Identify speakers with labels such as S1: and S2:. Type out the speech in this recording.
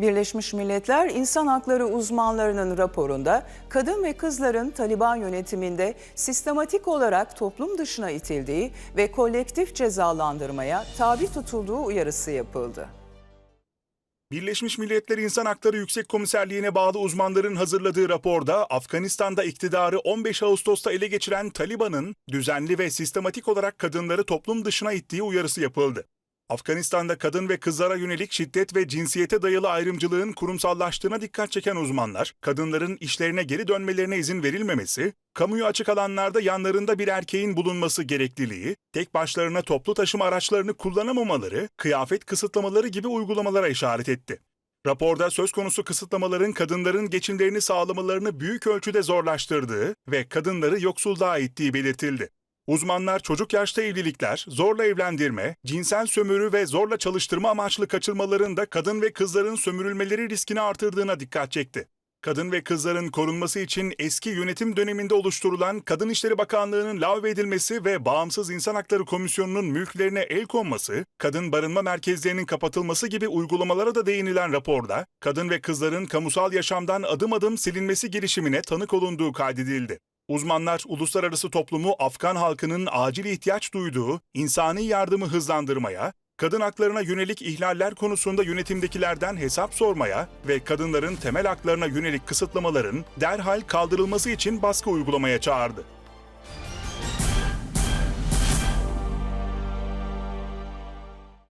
S1: Birleşmiş Milletler İnsan Hakları uzmanlarının raporunda kadın ve kızların Taliban yönetiminde sistematik olarak toplum dışına itildiği ve kolektif cezalandırmaya tabi tutulduğu uyarısı yapıldı.
S2: Birleşmiş Milletler İnsan Hakları Yüksek Komiserliğine bağlı uzmanların hazırladığı raporda Afganistan'da iktidarı 15 Ağustos'ta ele geçiren Taliban'ın düzenli ve sistematik olarak kadınları toplum dışına ittiği uyarısı yapıldı. Afganistan'da kadın ve kızlara yönelik şiddet ve cinsiyete dayalı ayrımcılığın kurumsallaştığına dikkat çeken uzmanlar, kadınların işlerine geri dönmelerine izin verilmemesi, kamuyu açık alanlarda yanlarında bir erkeğin bulunması gerekliliği, tek başlarına toplu taşıma araçlarını kullanamamaları, kıyafet kısıtlamaları gibi uygulamalara işaret etti. Raporda söz konusu kısıtlamaların kadınların geçimlerini sağlamalarını büyük ölçüde zorlaştırdığı ve kadınları yoksulluğa ittiği belirtildi. Uzmanlar çocuk yaşta evlilikler, zorla evlendirme, cinsel sömürü ve zorla çalıştırma amaçlı kaçırmaların da kadın ve kızların sömürülmeleri riskini artırdığına dikkat çekti. Kadın ve kızların korunması için eski yönetim döneminde oluşturulan Kadın İşleri Bakanlığı'nın lağvedilmesi ve Bağımsız İnsan Hakları Komisyonu'nun mülklerine el konması, kadın barınma merkezlerinin kapatılması gibi uygulamalara da değinilen raporda, kadın ve kızların kamusal yaşamdan adım adım silinmesi girişimine tanık olunduğu kaydedildi. Uzmanlar uluslararası toplumu Afgan halkının acil ihtiyaç duyduğu insani yardımı hızlandırmaya, kadın haklarına yönelik ihlaller konusunda yönetimdekilerden hesap sormaya ve kadınların temel haklarına yönelik kısıtlamaların derhal kaldırılması için baskı uygulamaya çağırdı.